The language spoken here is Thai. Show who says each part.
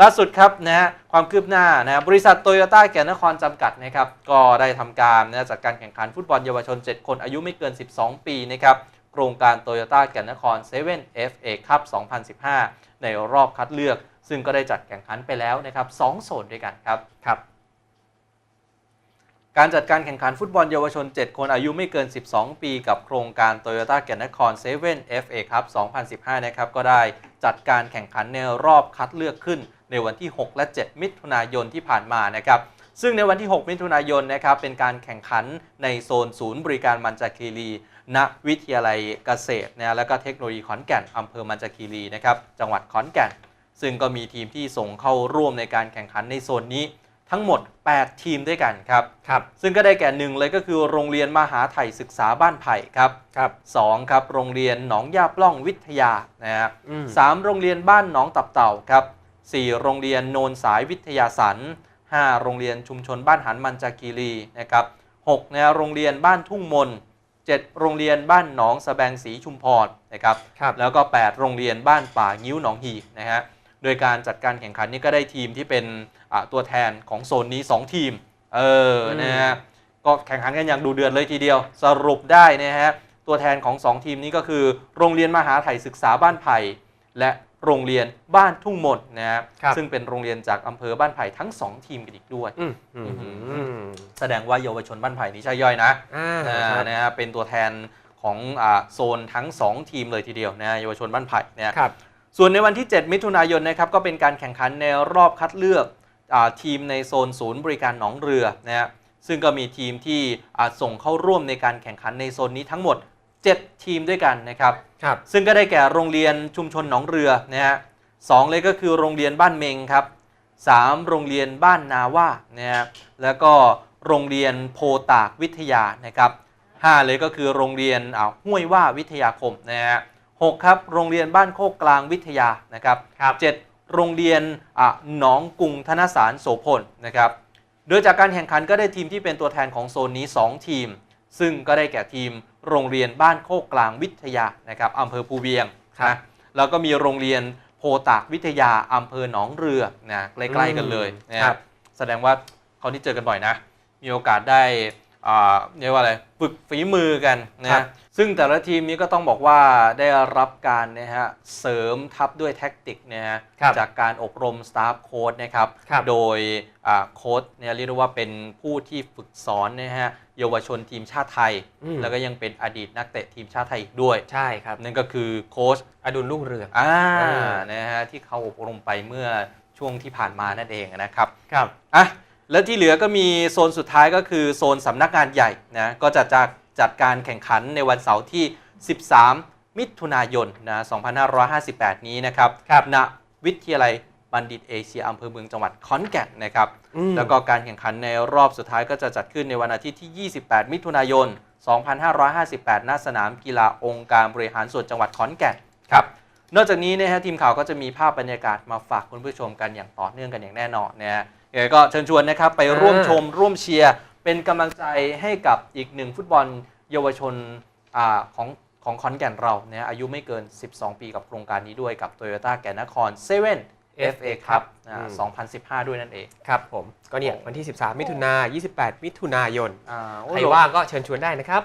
Speaker 1: ล่าสุดครับนะฮะความคืบหน้านะฮะบริษัทโตโยต้าแก่นนครจำกัดนะครับก็ได้ทำการนะจัดการแข่งขันฟุตบอลเยาวชน 7 คนอายุไม่เกิน 12 ปีนะครับโครงการโตโยต้าแก่นนคร7 FA Cup 2015 ในรอบคัดเลือก ซึ่งก็ได้จัดแข่งขันไปแล้วนะครับสองโซนด้วยกันครับ
Speaker 2: ครับ
Speaker 1: การจัดการแข่งขันฟุตบอลเยาวชน 7 คนอายุไม่เกิน 12 ปี กับโครงการ Toyota แก่นนคร7 FA Cup 2015 นะครับ ก็ได้ จัดการแข่งขันในรอบคัดเลือกขึ้น ในวันที่ 6 และ 7 มิถุนายนที่ผ่านมานะครับซึ่งในวันที่ 6 มิถุนายนนะครับเป็นการแข่งขันในโซนศูนย์บริการมันจาคีรี ณ วิทยาลัยเกษตรนะและก็เทคโนโลยีขอนแก่นอำเภอมันจาคีรีนะครับจังหวัดขอนแก่น ซึ่งก็มีทีมที่ส่งเข้าร่วมในการแข่งขันในโซนนี้ ทั้งหมด 8 ทีมด้วยกันครับ
Speaker 2: ครับ
Speaker 1: ซึ่งก็ได้แก่หนึ่งเลยก็คือโรงเรียนมหาไทยศึกษาบ้านไผ่ครับ
Speaker 2: ครับ
Speaker 1: สองครับโรงเรียนหนองยาปล้องวิทยานะฮะ
Speaker 2: อืม
Speaker 1: สามโรงเรียนบ้านหนองตับเต่าครับสี่โรงเรียนโนนสายวิทยาสันห้าโรงเรียนชุมชนบ้านหันมันจากีรีนะครับหกนะโรงเรียนบ้านทุ่งมนเจ็ดโรงเรียนบ้านหนองสะแบงสีชุมพรนะครับ
Speaker 2: ครับ
Speaker 1: แล้วก็ 8 โรงเรียนบ้านป่างิ้วหนองหีนะฮะโดยการจัดการแข่งขันนี้ก็ได้ทีมที่เป็นอ่าตัวแทนของโซนนี้ 2 ทีม เออ
Speaker 2: อืม
Speaker 1: นะฮะก็แข่งขันกันอย่างดูเดือดเลยทีเดียว สรุปได้นะฮะตัวแทนของ 2 ทีมนี้ก็คือ โรงเรียนมหาไทยศึกษาบ้านไผ่และโรงเรียนบ้านทุ่งมนนะฮะ
Speaker 2: ครับ
Speaker 1: ซึ่งเป็นโรงเรียนจากอำเภอบ้านไผ่ทั้ง 2 ทีมกันอีกด้วย
Speaker 2: อืมอืม
Speaker 1: อืม
Speaker 2: อืม
Speaker 1: แสดงว่าเยาวชนบ้านไผ่นี่ใช่ย่อยนะ
Speaker 2: อ่า
Speaker 1: อ่า
Speaker 2: ครับ
Speaker 1: นะฮะเป็นตัวแทนของอ่าโซนทั้ง 2 ทีมเลยทีเดียวนะฮะเยาวชนบ้านไผ่เนี่ย
Speaker 2: ครับ
Speaker 1: ส่วนในวันที่ 7 มิถุนายนนะครับก็เป็นการแข่งขันในรอบคัดเลือกอาทีมในโซนศูนย์บริการหนองเรือนะฮะซึ่งก็มีทีมที่อ่าส่งเข้าร่วมในการแข่งขันในโซนนี้ทั้งหมด 7 ทีมด้วยกันนะครับ
Speaker 2: ครับ
Speaker 1: ซึ่งก็ได้แก่โรงเรียนชุมชนหนองเรือนะฮะสองเลยก็คือโรงเรียนบ้านเมงครับสามโรงเรียนบ้านนาว่านะฮะแล้วก็โรงเรียนโพตากวิทยานะครับห้าเลยก็คือโรงเรียนอ่าห้วยว่าวิทยาคมนะฮะ หกครับโรงเรียนบ้านโคกกลางวิทยานะครับ
Speaker 2: ครับ
Speaker 1: เจ็ดโรงเรียนอะหนองกรุงธนสารโสพลนะครับโดยจากการแข่งขันก็ได้ทีมที่เป็นตัวแทนของโซนนี้ 2 ทีม ซึ่งก็ได้แก่ทีมโรงเรียนบ้านโคกกลางวิทยานะครับอำเภอภูเวียง
Speaker 2: ครับ
Speaker 1: นะแล้วก็มีโรงเรียนโพตากวิทยาอำเภอหนองเรือนะใกล้ๆกันเลยนะ
Speaker 2: ค
Speaker 1: ค
Speaker 2: รั
Speaker 1: รับบแสดงว่าเขาที่เจอกันบ่อยนะ มีโอกาสได้อ่า เรียกว่าอะไรฝึกฝีมือกันนะ
Speaker 2: ครั
Speaker 1: ฮะ
Speaker 2: บ
Speaker 1: ซึ่งแต่ละทีมนี้ก็ต้องบอกว่าได้รับการนะฮะเสริมทัพด้วยแท็กติกนะฮะ
Speaker 2: ครับ
Speaker 1: จากการอบรมสตาฟโค้ดนะครับ
Speaker 2: ครับ
Speaker 1: โดยอ่าโค้ดเนี่ยเรียกได้ว่าเป็นผู้ที่ฝึกสอนนะฮะเยาวชนทีมชาติไทย
Speaker 2: อืม
Speaker 1: แล้วก็ยังเป็นอดีตนักเตะทีมชาติไทยอีกด้วย
Speaker 2: ใช่ครับ
Speaker 1: นั่นก็คือโค้ช
Speaker 2: อดุลรุ่งเรือง
Speaker 1: อ่า
Speaker 2: อ่า
Speaker 1: นะฮะที่เขาอบรมไปเมื่อช่วงที่ผ่านมานั่นเองนะครับ
Speaker 2: ครับ
Speaker 1: อะ แล้วที่เหลือก็มีโซนสุดท้ายก็คือโซนสำนักงานใหญ่นะก็จะจัดจัดการแข่งขันในวันเสาร์ที่ 13 มิถุนายนนะ2558 นี้นะครับ
Speaker 2: ครับ
Speaker 1: ณวิทยาลัยบัณฑิตเอเชียอำเภอเมืองจังหวัดขอนแก่นนะครับ
Speaker 2: อืม
Speaker 1: แล้วก็การแข่งขันในรอบสุดท้ายก็จะจัดขึ้นในวันอาทิตย์ที่ 28 มิถุนายน 2558 ณ สนามกีฬาองค์การบริหารส่วนจังหวัดขอนแก่นครับนอกจากนี้นะฮะทีมข่าวก็จะมีภาพบรรยากาศมาฝากคุณผู้ชมกันอย่างต่อเนื่องกันอย่างแน่นอนนะฮะ ยังไงก็เชิญชวนนะครับไปร่วม
Speaker 2: อ่า
Speaker 1: ชมร่วมเชียร์เป็นกำลังใจให้กับอีกหนึ่งฟุตบอลเยาวชนอาของของขอนแก่นเรานะฮะอายุไม่เกิน 12 ปีกับโครงการนี้ด้วยกับ Toyota แก่นนคร7 FA ครับนะฮะ
Speaker 2: อืม
Speaker 1: 2015 ด้วยนั่นเอง
Speaker 2: ครับผม ก็เนี่ย วันที่ 13 มิถุนา28 มิถุนายน
Speaker 1: อ่าโอ้
Speaker 2: ใคร
Speaker 1: ย
Speaker 2: ว่างก็เชิญชวนได้นะครับ